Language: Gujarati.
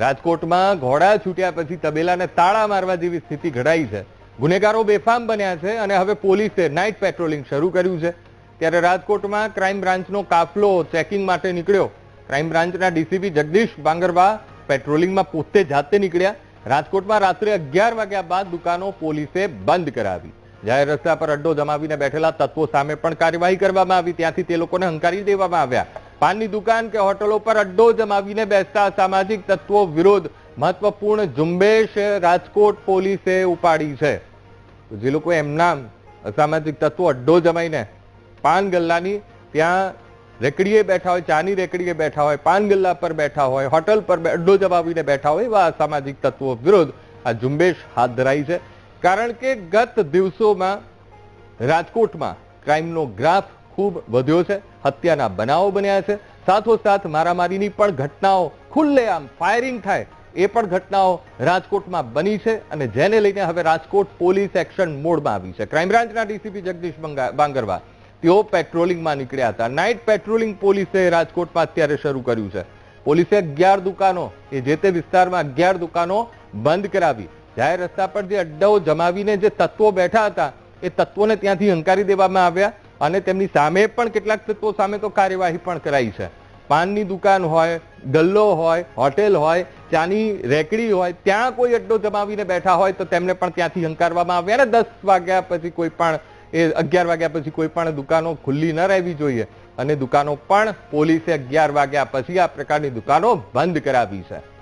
રાજકોટમાં ઘોડા છૂટ્યા પછી તબેલાને તાળા મારવા જેવી સ્થિતિ ઘડાઈ છે. ગુનેગારો બેફામ બન્યા છે અને હવે પોલીસે નાઇટ પેટ્રોલિંગ શરૂ કર્યું છે. ત્યારે રાજકોટમાં ક્રાઇમ બ્રાન્ચનો કાફલો ચેકિંગ માટે નીકળ્યો. ક્રાઇમ બ્રાન્ચના ડીસીપી જગદીશ બાંગરવા પેટ્રોલિંગમાં પોતે જાતે નીકળ્યા. રાજકોટમાં રાત્રે અગિયાર વાગ્યા બાદ દુકાનો પોલીસે બંધ કરાવી. જાહેર રસ્તા પર અડ્ડો જમાવીને બેઠેલા તત્વો સામે પણ કાર્યવાહી કરવામાં આવી. ત્યાંથી તે લોકોને હંકારી દેવામાં આવ્યા. પાનની દુકાન કે હોટલો પર અડ્ડો જમાવીને બેસતા સામાજિક તત્વો વિરોધ મહત્વપૂર્ણ ઝુંબેશ રાજકોટ પોલીસે ઉપાડી છે. જે લોકો એમના અસામાજિક તત્વો અડ્ડો જમાઈને પાન ગલ્લાની ત્યાં રેકડીએ બેઠા હોય, ચાની રેકડીએ બેઠા હોય, પાન ગલ્લા પર બેઠા હોય, હોટલ પર અડ્ડો જમાવીને બેઠા હોય એવા અસામાજિક તત્વો વિરોધ આ ઝુંબેશ હાથ ધરાઈ છે. કારણ કે ગત દિવસોમાં રાજકોટમાં ક્રાઇમનો ગ્રાફ ખૂબ વધ્યો છે. હત્યાના બનાવો બન્યા છે. સાથોસાથ મારામારીની પણ ઘટનાઓ ખુલ્લેઆમ ફાયરિંગ થાય એ પણ ઘટનાઓ રાજકોટમાં બની છે અને જેને લઈને હવે રાજકોટ પોલીસ એક્શન મોડમાં આવી છે. ક્રાઇમ બ્રાન્ચના ડીસીપી જગદીશ બંગા- બાંગરવા તેઓ પેટ્રોલિંગમાં નીકળ્યા હતા. નાઇટ પેટ્રોલિંગ પોલીસે રાજકોટમાં અત્યારે શરૂ કર્યું છે. પોલીસે અગિયાર દુકાનો, એ જે તે વિસ્તારમાં અગિયાર દુકાનો બંધ કરાવી. જાહેર રસ્તા પર જે અડ્ડાઓ જમાવીને જે તત્વો બેઠા હતા, એ તત્વોને ત્યાંથી હંકારી દેવામાં આવ્યા. અને તેમની સામે પણ કેટલાક તત્વો સામે તો કાર્યવાહી પણ કરાઈ છે. પાનની દુકાન હોય, ગલ્લો હોય, હોટેલ હોય, ચાની રેકડી હોય, ત્યાં કોઈ અડ્ડો જમાવીને બેઠા હોય તો તેમને પણ ત્યાંથી હંકારવામાં આવ્યા અને દસ વાગ્યા પછી કોઈ પણ, એ અગિયાર વાગ્યા પછી કોઈ પણ દુકાનો ખુલ્લી ન રહેવી જોઈએ. અને દુકાનો પણ પોલીસે અગિયાર વાગ્યા પછી આ પ્રકારની દુકાનો બંધ કરાવી છે.